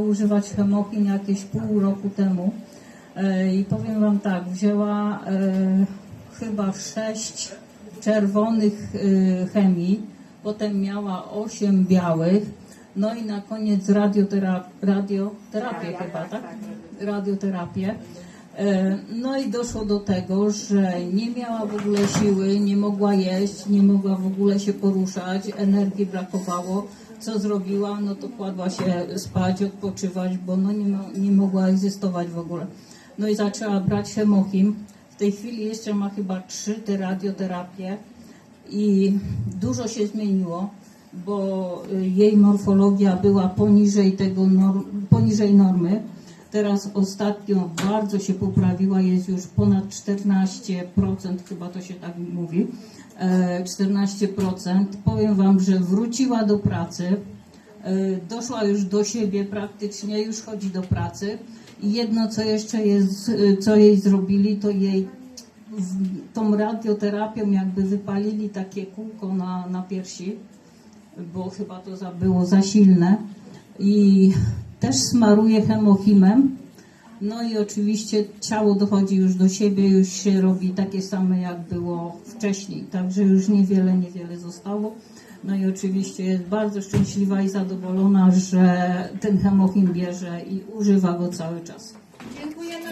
używać chemochin jakieś pół roku temu E, i powiem Wam tak, wzięła e, chyba sześć czerwonych e, chemii, potem miała osiem białych, no i na koniec radiotera- radioterapię chyba, tak? Radioterapię. E, No i doszło do tego, że nie miała w ogóle siły, nie mogła jeść, nie mogła w ogóle się poruszać, energii brakowało. Co zrobiła? No to kładła się spać, odpoczywać, bo no nie, nie mogła egzystować w ogóle. No i zaczęła brać hemochim. W tej chwili jeszcze ma chyba trzy te radioterapie i dużo się zmieniło, bo jej morfologia była poniżej tego poniżej normy. Teraz ostatnio bardzo się poprawiła, jest już ponad 14%, chyba to się tak mówi. e, 14%. Powiem Wam, że wróciła do pracy, e, doszła już do siebie praktycznie, już chodzi do pracy. I jedno, co jeszcze jest, e, co jej zrobili, to jej tą radioterapią jakby wypalili takie kółko na, na piersi, bo chyba to za, było za silne i też smaruje hemochimem. No i oczywiście ciało dochodzi już do siebie, już się robi takie same jak było wcześniej, także już niewiele, niewiele zostało. No i oczywiście jest bardzo szczęśliwa i zadowolona, że ten hemochim bierze i używa go cały czas. Dziękujemy